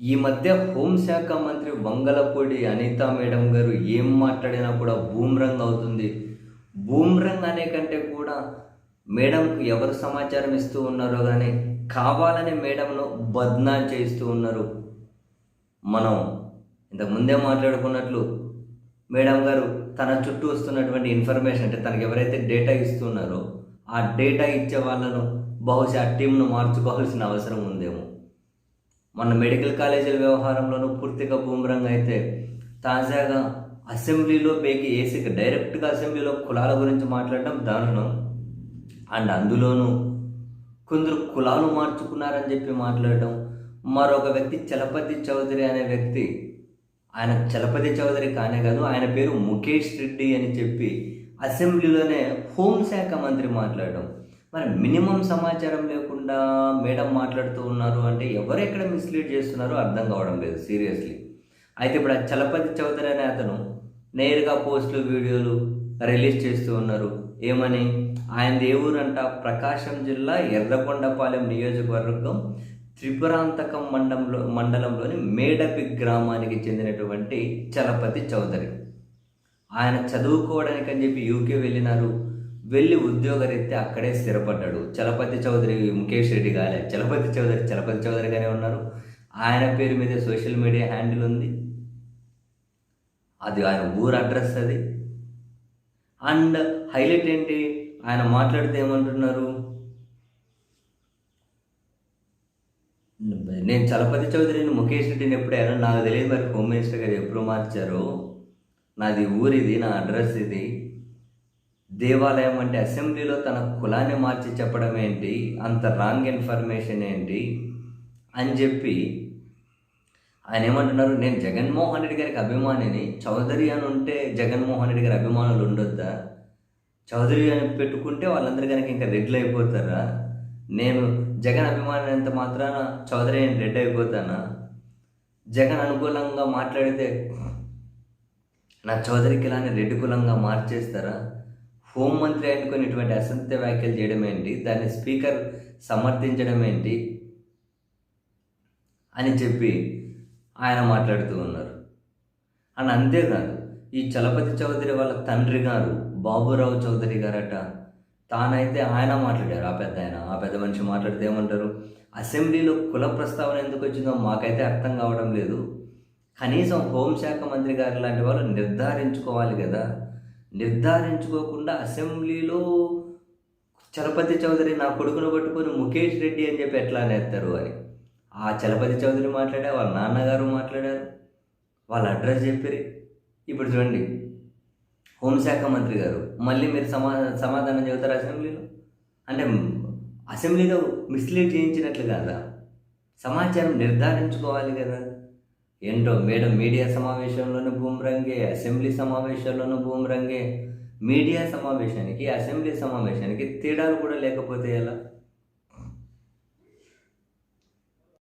ఈ మధ్య హోంశాఖ మంత్రి వంగలపూడి అనిత మేడం గారు ఏం మాట్లాడినా కూడా బూమ్రంగ్ అవుతుంది. బూమ్రంగ్ అనే కంటే కూడా మేడంకు ఎవరు సమాచారం ఇస్తూ ఉన్నారో కానీ కావాలని మేడంను బద్నా చేస్తూ ఉన్నారు. మనం ఇంతకు ముందే మాట్లాడుకున్నట్లు మేడం గారు తన చుట్టూ వస్తున్నటువంటి ఇన్ఫర్మేషన్ అంటే తనకు ఎవరైతే డేటా ఇస్తున్నారో ఆ డేటా ఇచ్చే వాళ్ళను బహుశా ఆ టీంను మార్చుకోవాల్సిన అవసరం ఉందేమో. మన మెడికల్ కాలేజీల వ్యవహారంలోనూ పూర్తిగా బూమరంగా అయితే తాజాగా అసెంబ్లీలో పేకి ఏసీకి డైరెక్ట్గా అసెంబ్లీలో కులాల గురించి మాట్లాడడం దారుణం. అండ్ అందులోనూ కొందరు కులాలు మార్చుకున్నారని చెప్పి మాట్లాడటం మరొక వ్యక్తి చలపతి చౌదరి అనే వ్యక్తి ఆయన చలపతి చౌదరి కానే కాదు ఆయన పేరు ముఖేష్ రెడ్డి అని చెప్పి అసెంబ్లీలోనే హోంశాఖ మంత్రి మాట్లాడడం. మరి మినిమం సమాచారం లేకుండా మేడం మాట్లాడుతూ ఉన్నారు అంటే ఎవరు ఎక్కడ మిస్లీడ్ చేస్తున్నారో అర్థం కావడం లేదు సీరియస్లీ. అయితే ఇప్పుడు ఆ చలపతి చౌదరి అనే అతను నేరుగా పోస్టులు వీడియోలు రిలీజ్ చేస్తూ ఉన్నారు. ఏమని? ఆయన ఏ ఊరంట? ప్రకాశం జిల్లా ఎర్రకొండపాలెం నియోజకవర్గం త్రిపురాంతకం మండలంలో మండలంలోని మేడపి గ్రామానికి చెందినటువంటి చలపతి చౌదరి. ఆయన చదువుకోవడానికి అని చెప్పి యూకే వెళ్ళినారు. వెళ్ళి ఉద్యోగరీత్యా అక్కడే స్థిరపడ్డాడు. చలపతి చౌదరి ముఖేష్ రెడ్డి కాలే చలపతి చౌదరి చలపతి చౌదరిగానే ఉన్నారు. ఆయన పేరు మీద సోషల్ మీడియా హ్యాండిల్ ఉంది. అది ఆయన ఊరు అడ్రస్ అది. అండ్ హైలైట్ ఏంటి? ఆయన మాట్లాడితే ఏమంటున్నారు? నేను చలపతి చౌదరిని ముఖేష్ రెడ్డిని ఎప్పుడైనా నాకు తెలియదు మరి హోమ్ మినిస్టర్ గారు ఎప్పుడు మార్చారో? నాది ఊరిది నా అడ్రస్ ఇది. దేవాలయం అంటే అసెంబ్లీలో తన కులాన్ని మార్చి చెప్పడం ఏంటి? అంత రాంగ్ ఇన్ఫర్మేషన్ ఏంటి? అని చెప్పి ఆయన ఏమంటున్నారు? నేను జగన్మోహన్ రెడ్డి గారికి అభిమానిని. చౌదరి అని ఉంటే జగన్మోహన్ రెడ్డి గారి అభిమానులు ఉండొద్దా? చౌదరి అని పెట్టుకుంటే వాళ్ళందరూ కనుక ఇంకా రెడ్లు అయిపోతారా? నేను జగన్ అభిమాని అంత మాత్రాన చౌదరి అని రెడ్ అయిపోతానా? జగన్ అనుకూలంగా మాట్లాడితే నా చౌదరికి ఇలానే రెడ్డి కులంగా మార్చేస్తారా? హోంమంత్రి అనుకుని ఇటువంటి అసత్య వ్యాఖ్యలు చేయడం ఏంటి? దాన్ని స్పీకర్ సమర్థించడం ఏంటి? అని చెప్పి ఆయన మాట్లాడుతూ ఉన్నారు. అండ్ అంతేకాదు ఈ చలపతి చౌదరి వాళ్ళ తండ్రి గారు బాబురావు చౌదరి గారట తానైతే ఆయన మాట్లాడారు. ఆ పెద్ద ఆయన ఆ పెద్ద మనిషి మాట్లాడితే ఏమంటారు? అసెంబ్లీలో కుల ప్రస్తావన ఎందుకు వచ్చిందో మాకైతే అర్థం కావడం లేదు. కనీసం హోంశాఖ మంత్రి గారు లాంటి వాళ్ళు నిర్ధారించుకోవాలి కదా. నిర్ధారించుకోకుండా అసెంబ్లీలో చలపతి చౌదరి నా కొడుకును పట్టుకొని ముఖేష్ రెడ్డి అని చెప్పి ఎట్లా అనేస్తారు అని. ఆ చలపతి చౌదరి మాట్లాడారు వాళ్ళ నాన్నగారు మాట్లాడారు వాళ్ళ అడ్రస్ చెప్పారు ఇప్పుడు చూడండి హోంశాఖ మంత్రి గారు మళ్ళీ మీరు సమా సమాధానం చెబుతారు అసెంబ్లీలో? అంటే అసెంబ్లీలో మిస్లీడ్ చేయించినట్లు కాదా? సమాచారం నిర్ధారించుకోవాలి కదా. ఏంటో మేడం మీడియా సమావేశంలోనూ బూమరంగే అసెంబ్లీ సమావేశాల్లోనూ బూమరంగే. మీడియా సమావేశానికి అసెంబ్లీ సమావేశానికి తేడాలు కూడా లేకపోతే ఎలా?